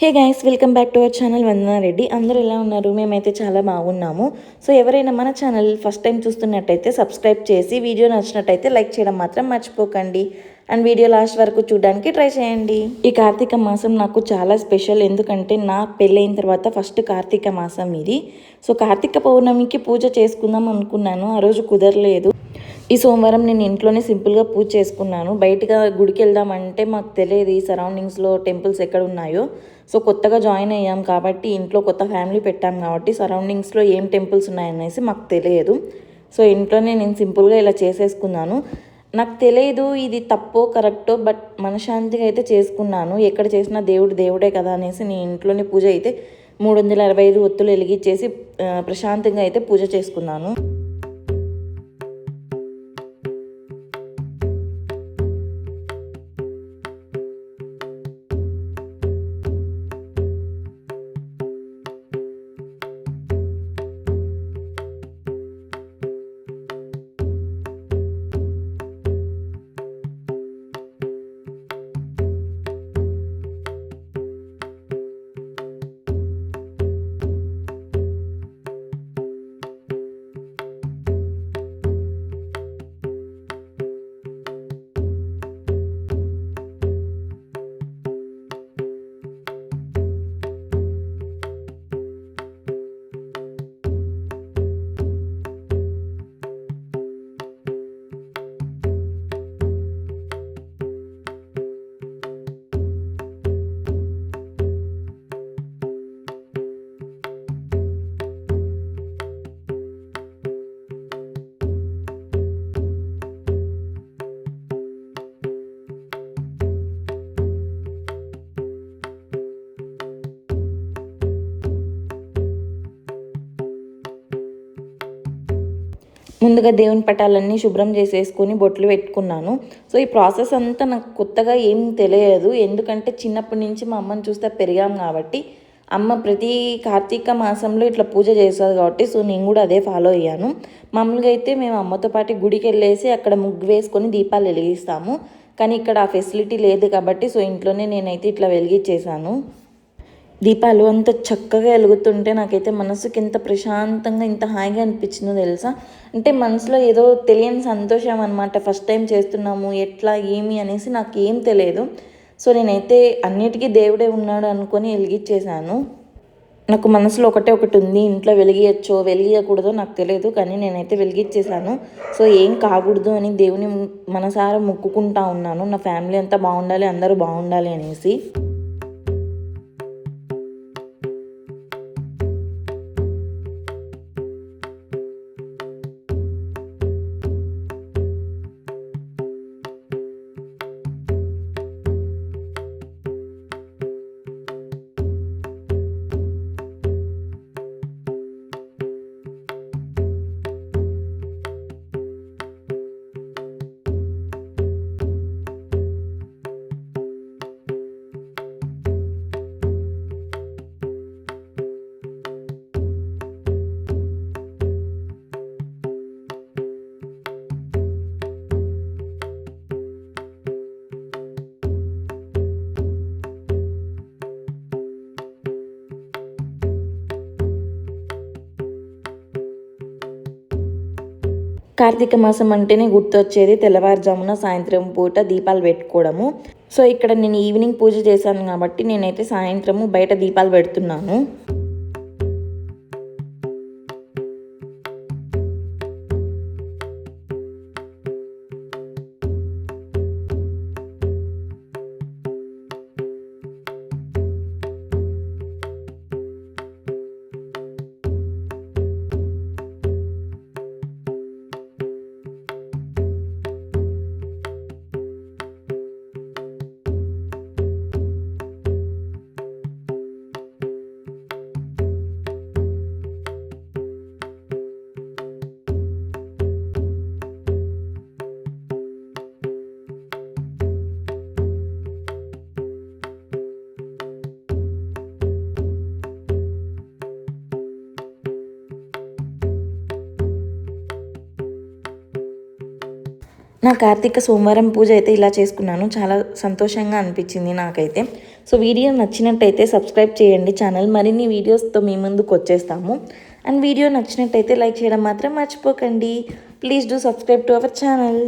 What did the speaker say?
Hey guys welcome back to our channel Vandana Reddy. అందరూ ఎలా ఉన్నారు? మేమైతే చాలా బాగున్నాము. సో ఎవరైనా మన ఛానల్ ఫస్ట్ టైం చూస్తున్నట్టయితే సబ్స్క్రైబ్ చేసి వీడియో నచ్చినట్టయితే లైక్ చేయడం మాత్రం మర్చిపోకండి. అండ్ వీడియో లాస్ట్ వరకు చూడడానికి ట్రై చేయండి. ఈ కార్తీక మాసం నాకు చాలా స్పెషల్. ఎందుకంటే నా పెళ్ళైన తర్వాత ఫస్ట్ కార్తీక మాసం ఇది. సో కార్తీక పౌర్ణమికి పూజ చేసుకుందాం అనుకున్నాను. ఆ రోజు కుదరలేదు. ఈ సోమవారం నేను ఇంట్లోనే సింపుల్గా పూజ చేసుకున్నాను. బయటగా గుడికి వెళ్దామంటే మాకు తెలియదు ఈ సరౌండింగ్స్లో టెంపుల్స్ ఎక్కడ ఉన్నాయో. సో కొత్తగా జాయిన్ అయ్యాం కాబట్టి ఇంట్లో కొత్త ఫ్యామిలీ పెట్టాం కాబట్టి సరౌండింగ్స్లో ఏం టెంపుల్స్ ఉన్నాయనేసి మాకు తెలియదు. సో ఇంట్లోనే నేను సింపుల్గా ఇలా చేసేసుకున్నాను. నాకు తెలియదు ఇది తప్పో కరెక్టో బట్ మనశాంతిగా అయితే చేసుకున్నాను. ఎక్కడ చేసినా దేవుడు దేవుడే కదా అనేసి నేను ఇంట్లోనే పూజ అయితే మూడు వందల అరవై ఐదు ఒత్తులు వెలిగించేసి ప్రశాంతంగా అయితే పూజ చేసుకున్నాను. ముందుగా దేవుని పటాలన్నీ శుభ్రం చేసేసుకొని బొట్లు పెట్టుకున్నాను. సో ఈ ప్రాసెస్ అంతా నాకు కొత్తగా ఏం తెలియదు. ఎందుకంటే చిన్నప్పటి నుంచి మా అమ్మని చూస్తే పెరిగాం కాబట్టి అమ్మ ప్రతి కార్తీక మాసంలో ఇట్లా పూజ చేస్తుంది కాబట్టి సో నేను కూడా అదే ఫాలో అయ్యాను. మామూలుగా అయితే మేము అమ్మతో పాటు గుడికి వెళ్ళేసి అక్కడ ముగ్గు వేసుకొని దీపాలు వెలిగిస్తాము. కానీ ఇక్కడ ఆ ఫెసిలిటీ లేదు కాబట్టి సో ఇంట్లోనే నేనైతే ఇట్లా వెలిగించేసాను దీపాలు అంత చక్కగా వెలుగుతుంటే నాకైతే మనసుకి ఎంత ప్రశాంతంగా ఇంత హాయిగా అనిపించిందో తెలుసా? అంటే మనసులో ఏదో తెలియని సంతోషం అనమాట ఫస్ట్ టైం చేస్తున్నాము ఎట్లా ఏమి అనేసి నాకు ఏం తెలియదు. సో నేనైతే అన్నిటికీ దేవుడే ఉన్నాడు అనుకొని వెలిగించేశాను నాకు మనసులో ఒకటే ఒకటి ఉంది. ఇంట్లో వెలిగియచ్చో వెలిగియకూడదో నాకు తెలియదు. కానీ నేనైతే వెలిగించేశాను సో ఏం కాకూడదు అని దేవుని మనసారా మొక్కుకుంటా ఉన్నాను. నా ఫ్యామిలీ అంతా బాగుండాలి అందరూ బాగుండాలి అనేసి. కార్తీక మాసం అంటేనే గుర్తొచ్చేది తెల్లవారుజామున సాయంత్రం పూట దీపాలు పెట్టుకోవడము. సో ఇక్కడ నేను ఈవినింగ్ పూజ చేశాను కాబట్టి నేనైతే సాయంత్రము బయట దీపాలు పెడుతున్నాను. నా కార్తీక సోమవారం పూజ అయితే ఇలా చేసుకున్నాను. చాలా సంతోషంగా అనిపించింది నాకైతే. సో వీడియో నచ్చినట్టయితే సబ్స్క్రైబ్ చేయండి. ఛానల్ మరిన్ని వీడియోస్తో మీ ముందుకు వచ్చేస్తాము. అండ్ వీడియో నచ్చినట్టయితే లైక్ చేయడం మాత్రం మర్చిపోకండి. Please do subscribe to our channel.